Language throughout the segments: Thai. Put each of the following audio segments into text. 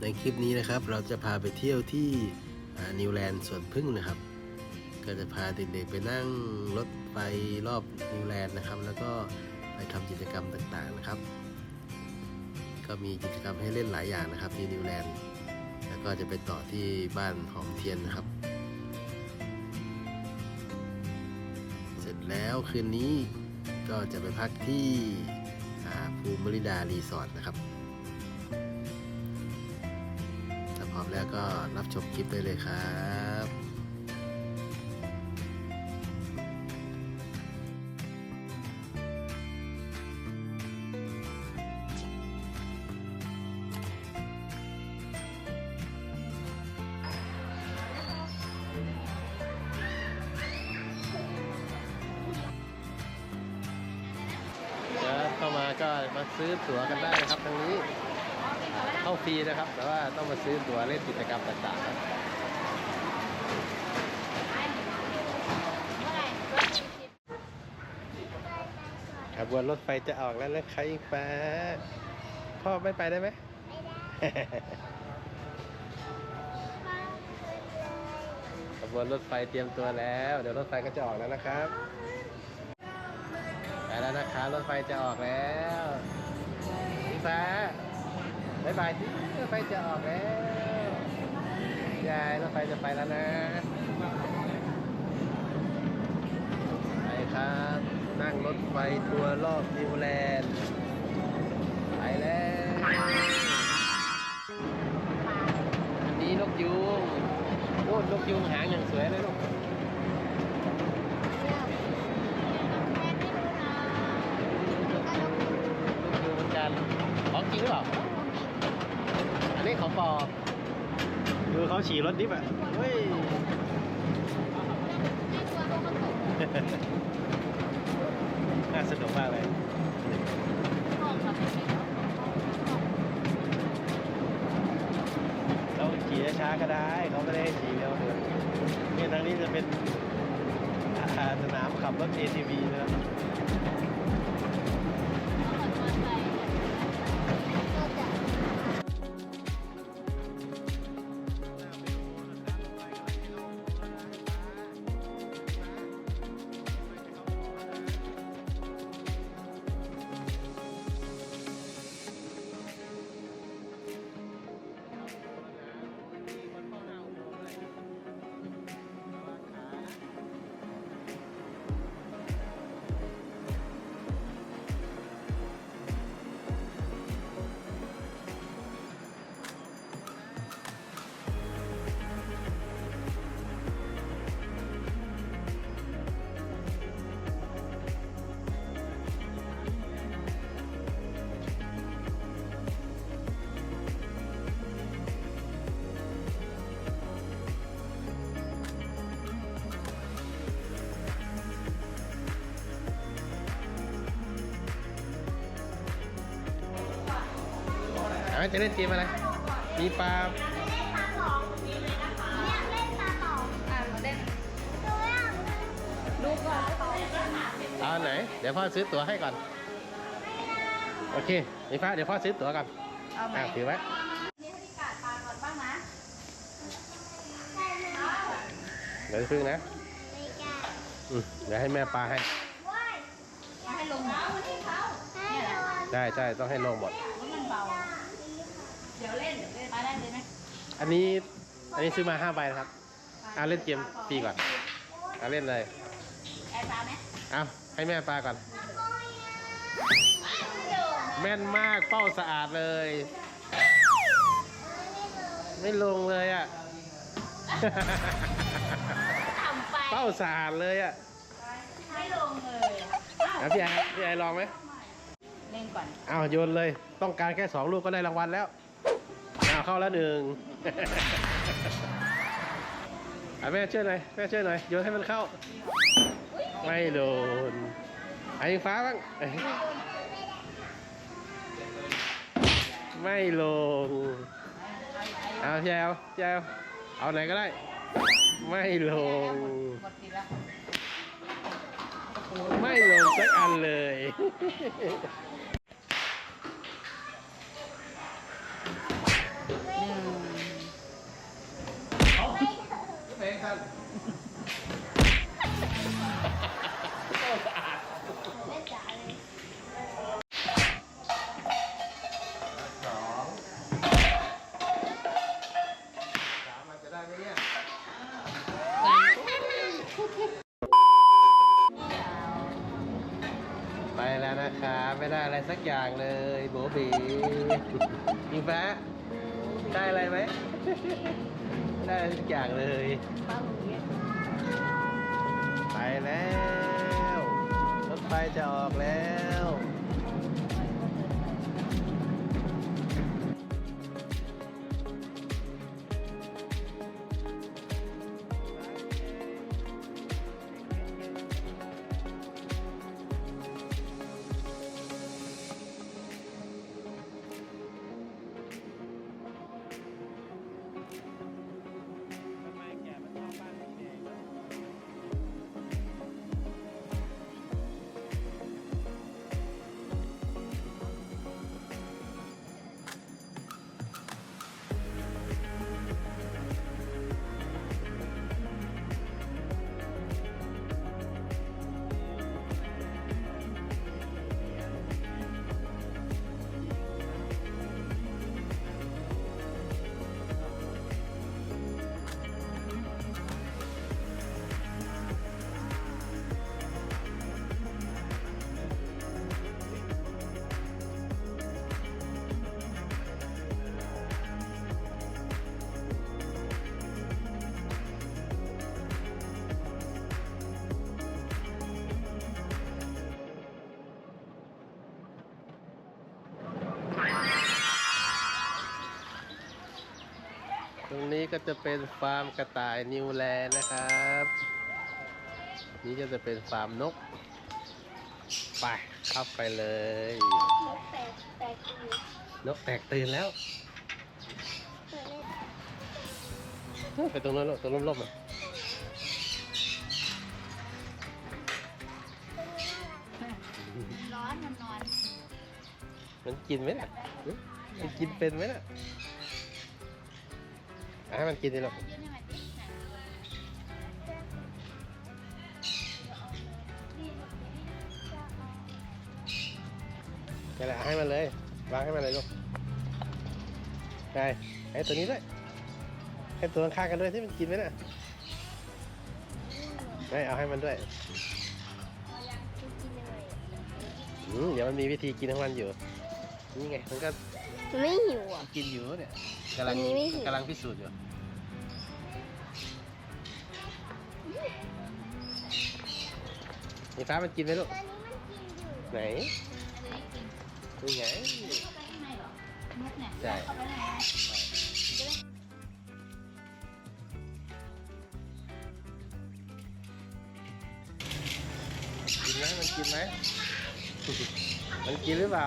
ในคลิปนี้นะครับเราจะพาไปเที่ยวที่นิวแลนด์สวนพึ่งนะครับ ก็จะพาเด็กๆไปนั่งรถไฟรอบนิวแลนด์นะครับ แล้วก็ไปทำกิจกรรมต่างๆนะครับ ก็มีกิจกรรมให้เล่นหลายอย่างนะครับที่นิวแลนด์แล้วก็จะไปต่อที่บ้านหอมเทียนนะครับ เสร็จแล้วคืนนี้ก็จะไปพักที่ภูมิริดารีสอร์ทนะครับ ก็รับชมคลิปได้เลยครับเข้ามาก็มาซื้อตั๋วกันได้นะครับทางนี้ เข้าฟรีนะครับ แต่ว่าต้องมาซื้อตั๋วเล่นกิจกรรมต่างๆครับขบวนรถไฟจะออกแล้วนะคะอิงฟ้าพ่อไม่ไปได้ไหมขบวนรถไฟเตรียมตัวแล้ว เดี๋ยวรถไฟก็จะออกแล้วนะครับไปแล้วนะคะรถไฟจะออกแล้วพี่ฟ้า บายบายที่รถไฟจะออกแล้วยายรถไฟจะไปแล้วนะไปครับ นั่งรถไฟทัวร์รอบนิวแลนด์ไปแล้วอันนี้นกยูงโอ้นกยูงหางอย่างสวยเลยลูกดูเหมือนกันของจริงหรือเปล่า ปลอมดูเขาฉี่รถดิฟอะเฮ้ยน่าสนุกมากเลยเราขี่ช้าๆก็ได้ เขาไม่ได้ให้ขี่เร็วเลยนี่ทางนี้จะเป็นอ่าสนามขับรถ ATV นะครับ จะเล่นเกมอะไร มีปลาดูก่อนเอาอันไหน เดี๋ยวพ่อซื้อตั๋วให้ก่อน โอเคมีฟ้าเดี๋ยวพ่อซื้อตั๋วก่อนเอาไหมอะถือไว้นี่ให้พี่กาดปลาก่อนบ้างนะเดี๋ยวพึ่งนะอืมเดี๋ยวให้แม่ปลาให้ ให้ลงเนี่ยแหละใช่ใช่ต้องให้ลงหมด อันนี้อันนี้ซื้อมาห้าใบนะครับอะเล่นเกมฟรีก่อนอะเล่นเลยแอนปลาไหมเอาให้แม่ปลาก่อน แม่นมากเป้าสะอาดเลย ไม่ลงเลยอะต่ำไปเป้าสะอาดเลยอะไม่ลงเลยอ้าวอะพี่ไอพี่ไอลองไหมเล่นก่อนอ้าวโยนเลย ต้องการแค่สองลูกก็ได้รางวัลแล้วอ้าวเข้าแล้วหนึ่งอะแม่ช่วยหน่อยแม่ช่วยหน่อยโยนให้มันเข้า ไม่โดนไอ้ฟ้าบ้างไม่ลง เอาแอลพี่แอลเอาไหนก็ได้ ไม่ลง ไม่ลงสักอันเลย ได้อะไรไหมไม่ได้อะไรสักอย่างเลย ไปแล้ว รถไฟจะออกแล้ว ก็จะเป็นฟาร์มกระต่ายนิวแลนด์นะครับ นี่ก็จะเป็นฟาร์มนก ไปเข้าไปเลย นกแตกแตกอยู่ นกแตกตื่นแล้วเปิดเล่นไปตรงนั้นลูกตรงร่มๆอะร้อนมันนอน มันกินไหมน่ะหึมันกินเป็นไหมน่ะ อะให้มันกินดิลูกยื่นให้มันดิไหนนี่แหละให้มันเลยวางให้มันเลยลูกไงให้ตัวนี้ด้วยให้ตัวข้างๆกันด้วยที่มันกินไหมน่ะไม่เอาให้มันด้วยกินยังไงอืมเดี๋ยวมันมีวิธีกินของมันอยู่ นี่ไงมันก็ไม่หิวอะ กินอยู่เนี่ย กำลังอันนี้ไม่หิวกำลังพิสูจน์อยู่นี่ฟ้ามันกินไหมลูกตอนนี้มันกินอยู่ไหนอันนี้กินนี่ไงเข้าไปข้างในเหรอมดเนี่ยใช่ เข้าไปข้างในกินไหมมันกินไหม มันกินหรือเปล่า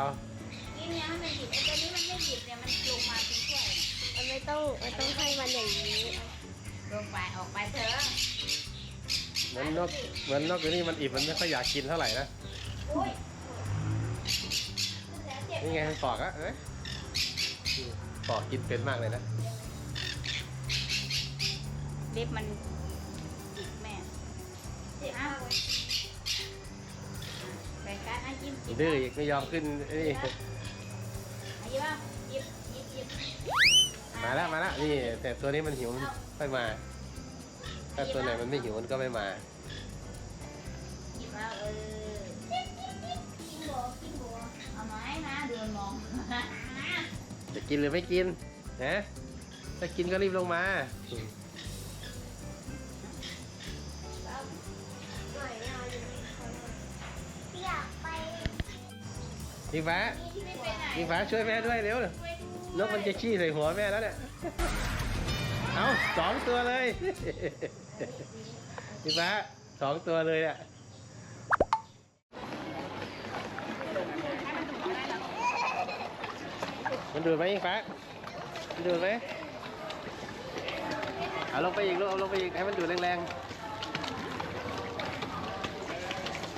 กินเนี่ยมันไม่หยิบไอ้ตัวนี้มันไม่หยิบเนี่ยมันลงมาเป็นถ้วยมัน ไม่ต้องมันต้องให้มันอย่างนี้ลงไปออกไปเถอะเหมือนนกเหมือนนกตัวนี้มันอิ่มมันไม่ค่อยอยากกินเท่าไหร่นะอุ้ยนี่ไงมันปอกอะเอ้ยปอกกินเป็นมากเลยนะลิฟมันจิกแม่จิกอ้าวแบ่งกันอะยิ้มจิกดื้ออีกไม่ยอมขึ้นนี่ อะยิ้มอะยิ้มยิ้มยิ้ม มา แล้วมาแล้วนี่แต่ตัวนี้มันหิวมันค่อยมา ถ้าตัวไหนมันไม่หิวมันก็ไม่มายิ้มแล้วเออกินบัวกินบัวเอาไม้มาเดินมองจะกินหรือไม่กินนะถ้ากินก็รีบลงมาอยากไปพี่ฟ้าที่ไม่ไปไหนพี่ฟ้าช่วยแม่ด้วยเร็วช่วยดู นกมันจะขี้ใส่หัวแม่แล้วเนี่ย เอาสองตัวเลยพี่ฟ้าสองตัวเลยอะมันดูดไหมอิงฟ้ามันดูดไหมเอาลงไปอีกลูกเอาลงไปอีกให้มันดูดแรงๆ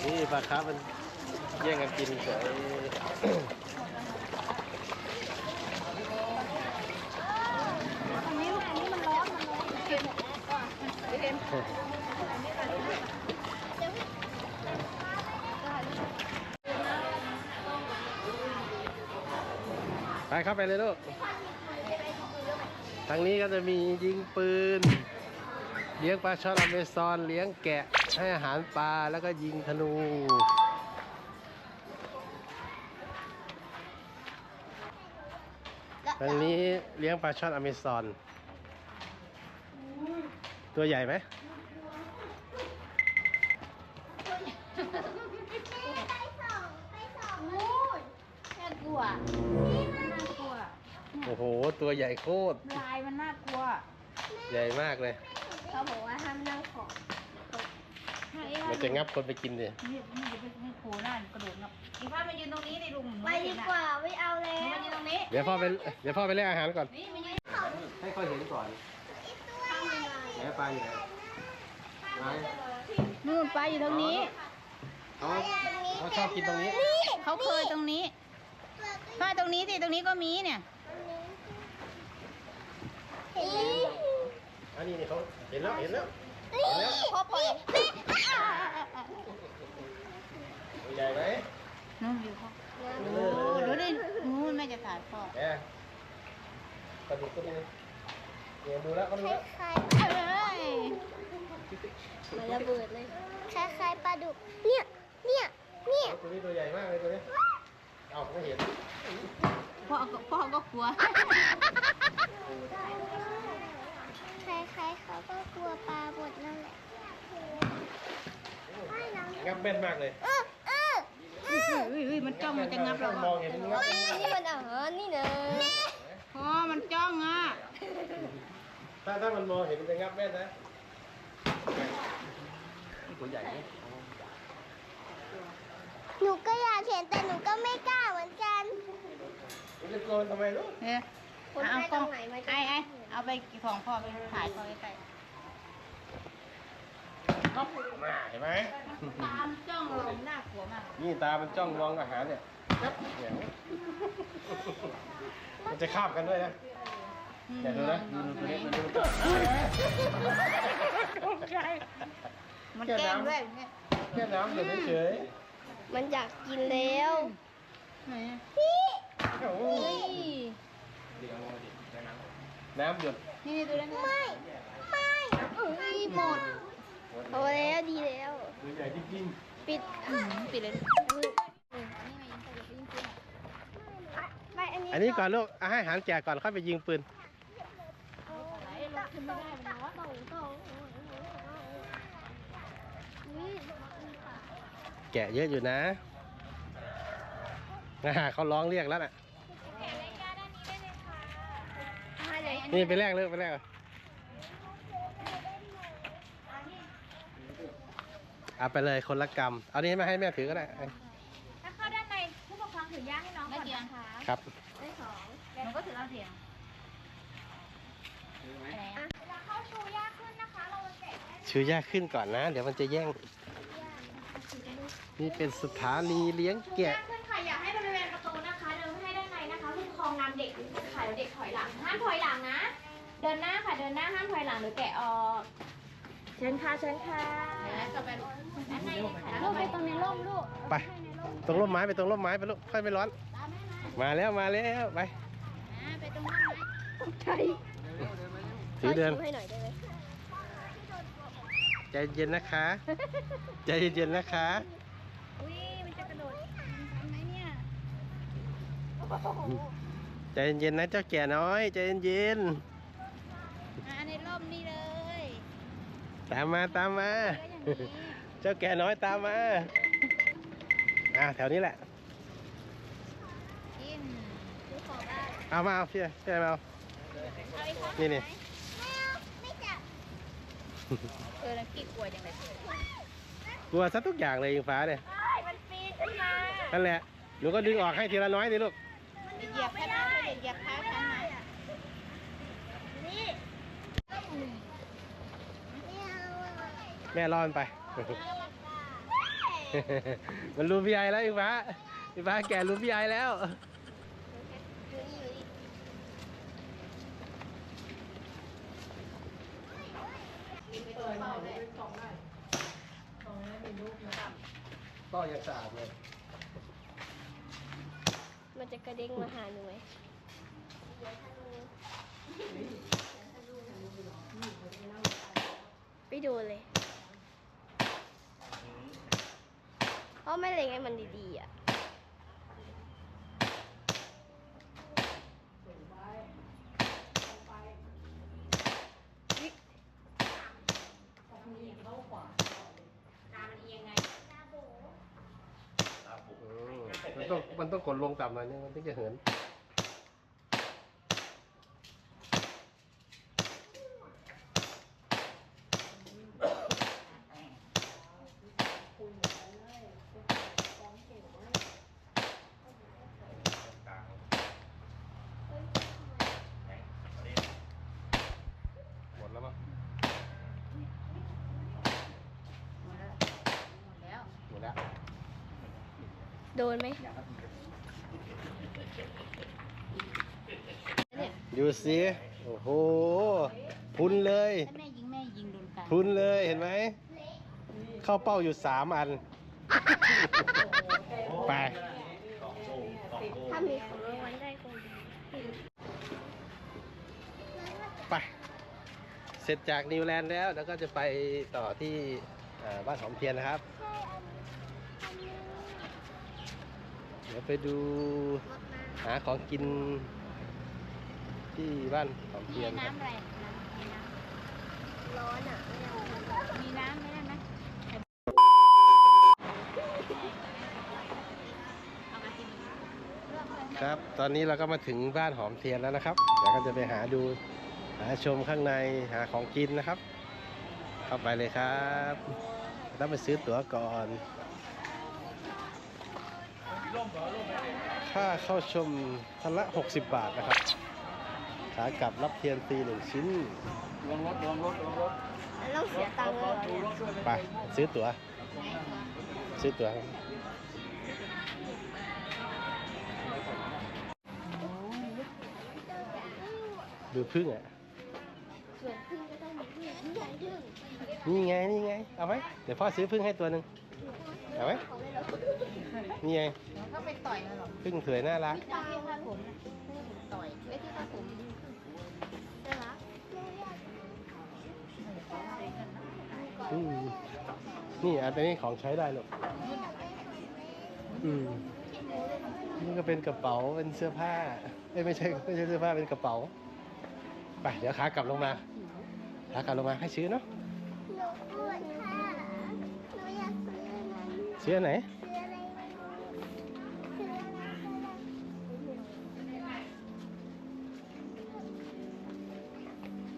นี่ปลาคาร์ฟมันแย่งกันกินเฉย อันนี้อันนี้มันร้อนมันร้อนเค็มก่อนเค็ม ไปเข้าไปเลยลูก ทางนี้ก็จะมียิงปืน เลี้ยงปลาช่อนอเมซอนเลี้ยงแกะ ให้อาหารปลาแล้วก็ยิงธนูทางนี้เลี้ยงปลาช่อนอเมซอน ตัวใหญ่ไหม ใหญ่โคตรลายมันน่ากลัวใหญ่มากเลย เขาบอกว่าห้ามนั่งของมันจะงับคนไปกินเลยนี่นี่จะไปให้โผล่หน้ากระโดดงับอีฟ้ามายืนตรงนี้ดิลุงหนูไปไม่ดีเห็นกอะว่าไม่เอาแล้หนูวมายืนตรงนี้ เดี๋ยวพ่อไปเดี๋ยวพ่อไปเรียกอาหารก่อนนี่มายืนให้เขาเห็นก่อนไหนปลาอยู่ไหนไหนนู่นปลาอยู่ตรงนี้เขาเขาชอบกินตรงนี้ เขาเคยตรงนี้ป้าตรงนี้สิตรงนี้ก็มีเนี่ยเห็น อันนี้นี่เขาเห็นแล้วเห็นแล้วนี่พอปล่อยตัวใหญ่ไหมนู่นอยู่เขาเอโอ้ดูดินู่นแม่จะถ่ายพ่อแหมกระดูกก็มีเนี่ยวดูแล้วก็ดูแล้วคล้ายเฮ้ยมันระเบิดเลยคล้ายๆปลาดุก เนี่ย เนี่ย เนี่ย ตัวนี้ตัวใหญ่มากเลยตัวนี้ เอาไม่เห็น พ่อก็พ่อก็กลัว ใครๆเขาก็กลัวปลาหมดนั่นแหละงับแม่นมากเลยเออเออเฮ้ยเฮ้ยมันจ้องมันจะงับเรามองอะเห็นมันงับนี่มันอาหารนี่นะพ่อมันจ้องอะถ้าถ้ามันมองเห็นมันจะงับแม่นนะตัวใหญ่ไหมหนูก็อยากเห็นแต่หนูก็ไม่กล้าเหมือนกันมัน จะโกนทำไมลูกเฮ้ยคนเอาให้กล้องตรงไหนมาจะไอ้ไอ้เอาไปของพ่อไปถ่ายพ่อใกล้มาเห็นไหม ๆตามจ้องเราน่ากลัวมากนี่ตา มันจ้องมองอาหารเนี่ยงับเนี่ยมันจะคาบกันด้วยนะอย่าดูนะดูตัวนี้มันดูตัวมันแกล้งด้วยเนี่ยแค่น้ำเดี๋ยวเฉยมันอยากกินแล้ว ไหนอะ พี่ๆ โอ้โหเฮ้ยน้ำหยดนี่ดูได้ไหมไม่ ไม่เอ้ยหมดโอ้แล้วดีแล้ว ตัวใหญ่จริงปิดอืมปิดเลยไปอันนี้ๆอันนี้ก่อนลูกเอาให้อาหารแก่ก่อนค่อยไปยิงปืนต่งต่งนี่แกะเยอะอยู่นะอ่าเขาร้องเรียกแล้วน่ะ นี่ไปแรกเลยไปแรกเอาไปเลยคนละกรรมเอานี้มาให้แม่ถือก็ได้ถ้าเข้าด้านในผู้ปกครองถือย่างให้น้องก่อนนะคะครับได้สองหนูก็ถือเอาเสียงอะเวลาเข้าชูย่าขึ้นนะคะเราจะแจกให้ชื่อยากขึ้นก่อนนะ เดี๋ยวมันจะแย่ง นี่เป็นสถานีเลี้ยงแกะ เด็กค่ะเดี๋ยวเด็กถอยหลัง ห้ามถอยหลังนะ เดินหน้าค่ะเดินหน้าห้ามถอยหลังหรือแกะออก เชิญค่ะเชิญค่ะต่อไปด้านในเลยค่ะลูกไปตรงในร่มลูกไป ตรงร่มไม้ไปตรงร่มไม้ไปลูกค่อยไม่ร้อน มาแล้วมาแล้วไปไปตรงนั้นไหมใช่ถือเดินให้หน่อยได้ไหมใจเย็นนะคะ ใจเย็นนะคะอุ้ยมันจะกระโดดทำไหมเนี่ย ใจเย็นๆนะเจ้าแก่น้อยใจเย็นอ่าในร่มนี่เลยๆตามมาตามมาก็อย่างนี้เจ้าแก่น้อยตามมา อ่าแถวนี้แหละ กินเอามาเอาพี่พี่เอามาเอานี่นี่ไม่เอาไม่จับเออแล้วกี่กลัวจังเลยกลัวซะทุกอย่างเลยยิงฟ้าเนี่ย มันปีนขึ้นมานั่นแหละหนูก็ดึงออกให้ทีละน้อยดิลูก เหยียบแค่นั้น อย่าพาฉันนะนี่แม่รอนไป มันรู้พี่ไอแล้วอีฟ้าอีฟ้าแก่รู้พี่ไอแล้วต่อยังสะาดเลย มันจะกระเด้งมาหาหนูไหม ไปดูเลย เพราะไม่เลยไงมันดีๆอะมันต้องมันต้องกดลงต่ำหน่อยนึงมันถึงจะเหิน หมดแล้วมั้ง หมดแล้ว หมดแล้ว โดนไหมดูสิโอ้โห พุนเลยถ้าแม่ยิงแม่ยิงโดนกลางพุนเลยเห็นไหม เข้าเป้าอยู่สามอัน ไปถ้ามีของรางวัลได้คงดีไป เสร็จจากนิวแลนด์แล้ว แล้วก็จะไปต่อที่เอ่อบ้านหอมเทียนนะครับเดี๋ยวไปดูหาของกินที่บ้านหอมเทีมียนครับน้ำอะไรน้ำมีน้ร้อนอะไม่เอาำมีน้ำไหมได้ไหมเอามากินเลือกเลยครับ ตอนนี้เราก็มาถึงบ้านหอมเทียนแล้วนะครับ เดี๋ยวก็จะไปหาดูหาชมข้างในหาของกินนะครับ เข้าไปเลยครับต้องไปซื้อตั๋วก่อน ค่าเข้าชมทันละ 60 บาทนะครับ ขากลับรับเทียนฟรีหนึ่งชิ้นแล้วต้องเสียตังค์เลยเหรอเนี่ยไป ซื้อตั๋ว ซื้อตั๋วครับดูพึ่งอะส่วนพึ่งก็ต้องมีพึ่งนี่ไงพึ่ง นี่ไง นี่ไง เอาไหม เดี๋ยวพ่อซื้อพึ่งให้ตัวหนึ่ง เอาไหมของเลยเหรอนี่ไงเขาไปต่อยมันหรอพึ่งสวยน่ารักที่ที่ผ้าผมนะที่ผมต่อยไว้ที่ผ้าผมน่ารักอืมนี่อันนี้ของใช้ได้หรอกอืมนี่ก็เป็นกระเป๋าเป็นเสื้อผ้าเอ้ยไม่ใช่ไม่ใช่เสื้อผ้าเป็นกระเป๋าไปเดี๋ยวขากลับลงมาขากลับลงมาให้ซื้อเนาะ นั้นซื้ออันไหนซื้ออะไรไม่รู้ซื้ออะไรก็ได้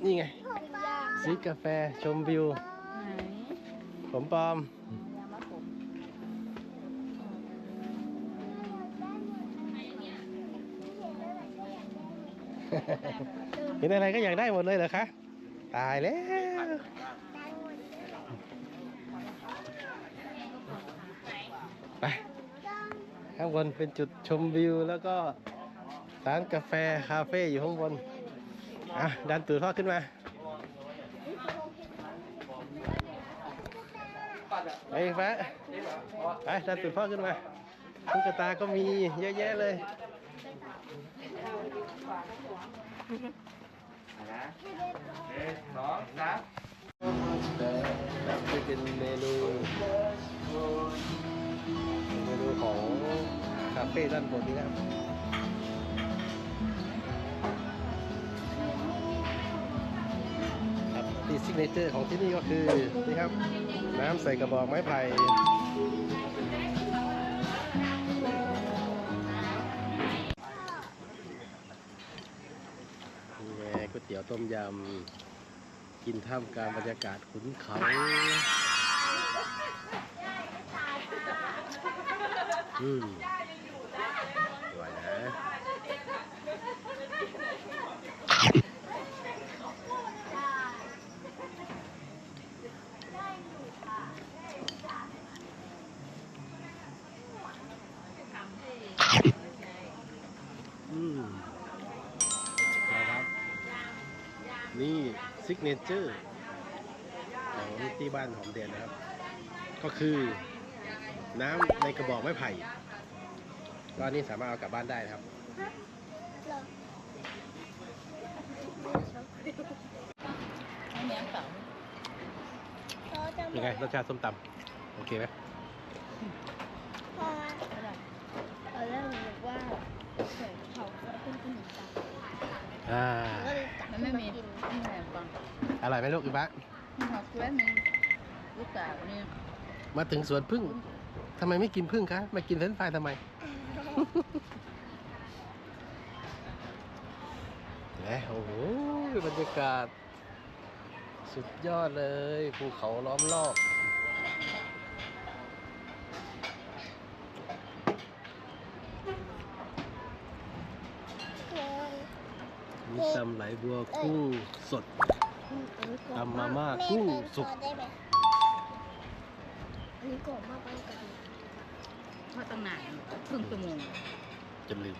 นี่ไงผมอยากซื้อกาแฟชมวิวไหนผมปลอมยามาผมเห็นอะไรก็อยากได้หมดเลยเหรอคะ ตายแล้ว ไป ข้างบนเป็นจุดชมวิว แล้วก็ร้านกาแฟคาเฟ่อยู่ข้างบน อะ ดันตูดพ่อขึ้นมาไปฟ้าไปดันตูดพ่อขึ้นมาตุ๊กตาก็มีเยอะแยะเลยสองสามครับนี่เป็นเมนู เมนูของคาเฟ่ด้านบนนี้นะครับครับที่ซิกเนเจอร์ของที่นี่ก็คือนี่ครับ น้ำใส่กระบอกไม้ไผ่ไงก๋วยเตี๋ยวต้มยำกินท่ามกลางบรรยากาศขุนเขา อืมสวยนะอืมนะครับ นี่ซิกเนเจอร์ของที่บ้านหอมเดนนะครับ ก็คือ น้ำในกระบอกไม้ไผ่ก็อันนี้สามารถเอากลับบ้านได้นะครับเหรอให้เนี้ยเปล่าเขาจะบยังอไงกรสชาติส้มตำโอเคไหมพอตอนแรกหนูบอกว่าเฉยเขาก็ขึ้นขึ้นหนูจับอ่าก็เลยจับมันขึ้ไม่นมามีกินไม่มีอะไรฟังอร่อยไหมลูกอีบ้ามีหอมแก้วมีลูกสาวนี่มาถึงสวนพึ่ง ทำไมไม่กินพึ่งคะมากินเฟรนช์ฟทำไมแหมโอ้โหบรรยากาศ สุดยอดเลยภูเขาล้อมรอบมีตำไหลบัวกุ้งสดตำมาม่ากุ้งสุกแม่เติมซอสได้ไหมอันนี้กรอบมากไปกัน ทอตั้งนานครึ่งชั่วโมงจำลืม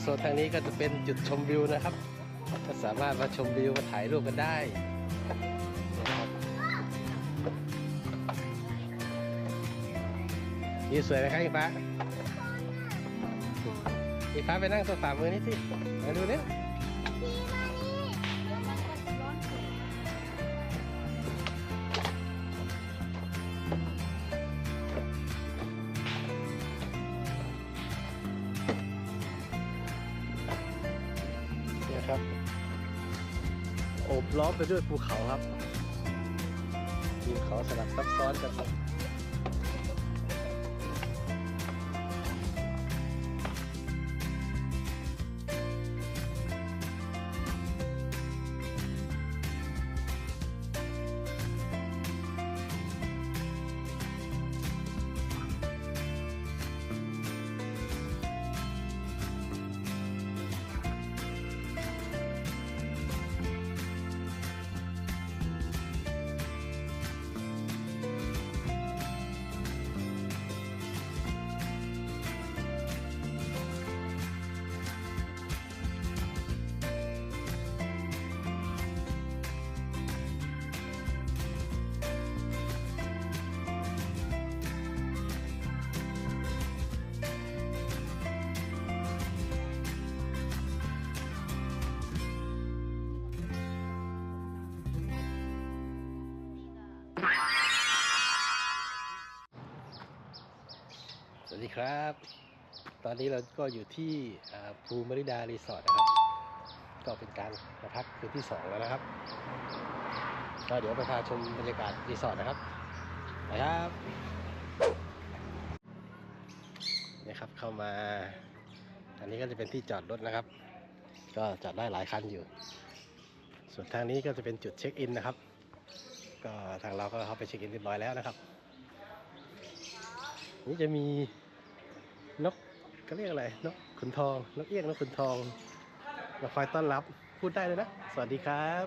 โซนทางนี้ก็จะเป็นจุดชมวิวนะครับ ก็สามารถมาชมวิวมาถ่ายรูปกันได้นี่สวยไหมครับอีฟ้าอีฟ้าไปนั่งโซฟามือนี่สิมาดูเนี่ ล้อมไปด้วยภูเขาครับภูเขาสลับซับซ้อนกันครับ ดีครับ ตอนนี้เราก็อยู่ที่ภูมริดารีสอร์ทนะครับ ก็เป็นการมาพักคืนที่สองแล้วนะครับก็เดี๋ยวไปพาชมบรรยากาศรีสอร์ทนะครับไปครับนี่ครับเข้ามา อันนี้ก็จะเป็นที่จอดรถนะครับ ก็จอดได้หลายคันอยู่ ส่วนทางนี้ก็จะเป็นจุดเช็คอินนะครับ ก็ทางเราก็เข้าไปเช็คอินเรียบร้อยแล้วนะครับนี่จะมี นกเขาเรียกอะไรนกขุนทองนกเอี้ยงนกขุนทองมาคอยต้อนรับพูดได้เลยนะ สวัสดีครับ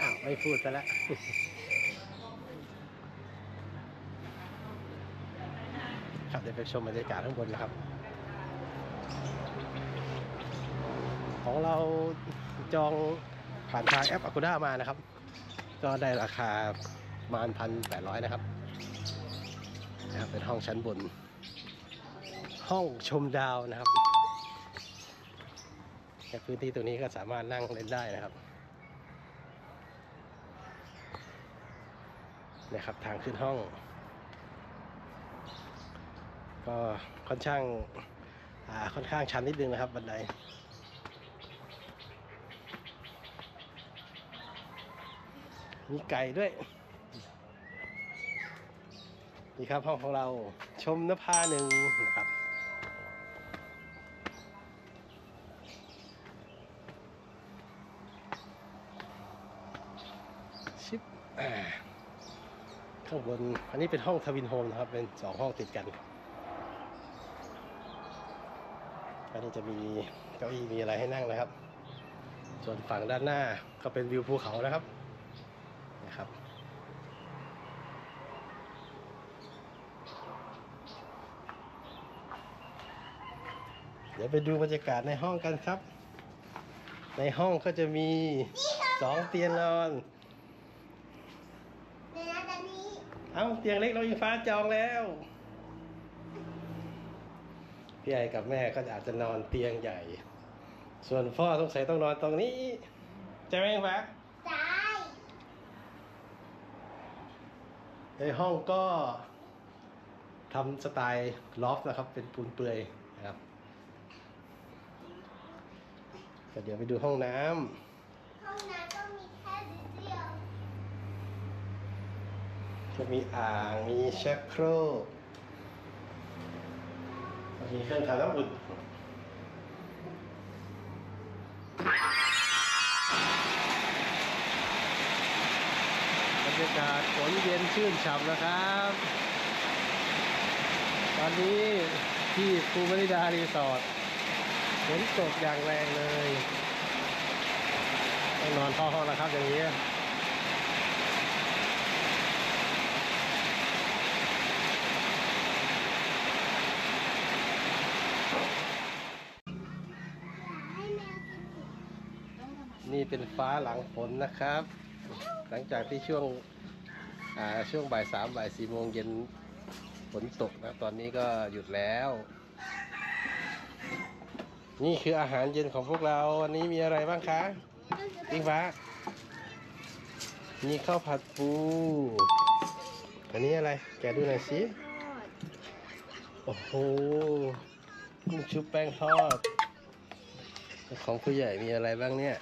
อ้าวไม่พูดซะแล้วครับเดี๋ยวไปชมบรรยากาศข้างบนนะครับ ของเราจองผ่านทางแอป Agoda มานะครับ ก็ได้ราคาประมาณพันแปดร้อยนะครับนะครับ เป็นห้องชั้นบน ห้องชมดาวนะครับพื้นที่ตรงนี้ก็สามารถนั่งเล่นได้นะครับนะครับทางขึ้นห้อง ก็ค่อนข้างอ่าค่อนข้างชันนิดนึงนะครับบันไดมีไก่ด้วย นี่ครับห้องของเราชมนภาหนึ่งนะครับ น ข้างบน อันนี้เป็นห้องทวินโฮมนะครับ เป็นสองห้องติดกันอันนี้จะมีเก้าอี้มีอะไรให้นั่งนะครับ ส่วนฝั่งด้านหน้าก็เป็นวิวภูเขานะครับนะครับเดี๋ยวไปดูบรรยากาศในห้องกันครับ ในห้องก็จะมีสองเตียงนอน เดี๋ยวนะตอนนี้ เอ้าเตียงเล็กเราอิงฟ้าจองแล้วพี่ไอกับแม่ก็อาจจะนอนเตียงใหญ่ ส่วนพ่อสงสัยต้องนอนตรงนี้ใช่ไหมอิงฟ้าจ่ายในห้องก็ทำสไตล์ลอฟต์นะครับ เป็นปูนเปลื่อยนะครับก็เดี๋ยวไปดูห้องน้ำ ห้องน้ำก็มีแค่นิดเดียว จะมีอ่างมีชักโครกมีเครื่องทำน้ำอุ่นบรรยากาศฝนเย็นชื่นฉ่ำนะครับ ตอนนี้ที่ภูมิริดารีสอร์ทฝนตกอย่างแรงเลย ต้องนอนเข้าห้องแล้วครับอย่างนี้ ให้แมวกินสิ นี่เป็นฟ้าหลังฝนนะครับ หลังจากที่ช่วงช่วงบ่ายสามบ่ายสี่โมงเย็นฝนตกนะตอนนี้ก็หยุดแล้ว นี่คืออาหารเย็นของพวกเราวันนี้มีอะไรบ้างคะอิงฟ้ามีข้าวผัดปู อันนี้อะไร แกดูหน่อยสิ โอ้โหกุ้งชุบแป้งทอด ของผู้ใหญ่มีอะไรบ้างเนี่ย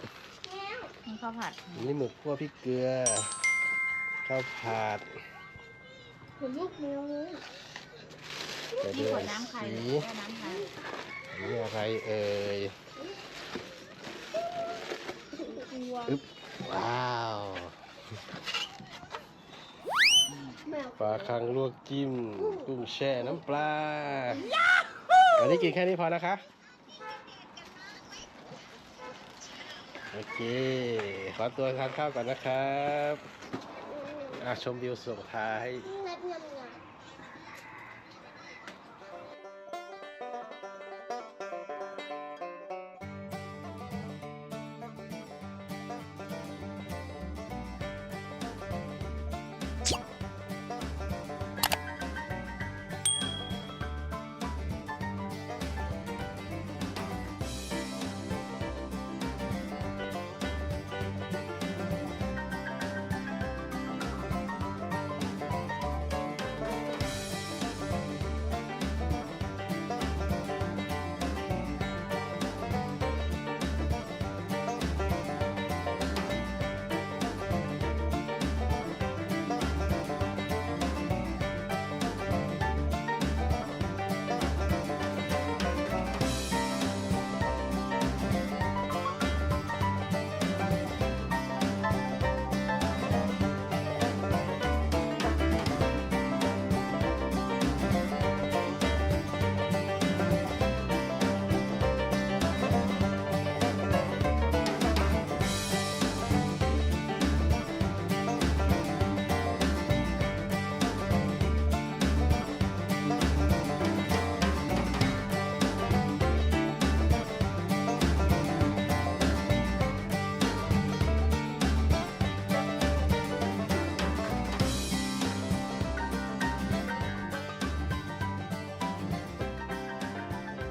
แมวมีข้าวผัดอันนี้หมึกคั่วพริกเกลือ ข้าวผัดเหมือนลูกแมวเลยแต่มีดูขวดน้ำใครสีแก้วน้ำใครอันนี้อะไรเอ่ยตัวอึ๊บ ว้าวแมวปลาคังลวกจิ้ม กุ้งแช่น้ำปลาวันนี้กินแค่นี้พอนะคะ โอเค ขอตัวทานข้าวก่อนนะครับอะชมวิวส่งท้าย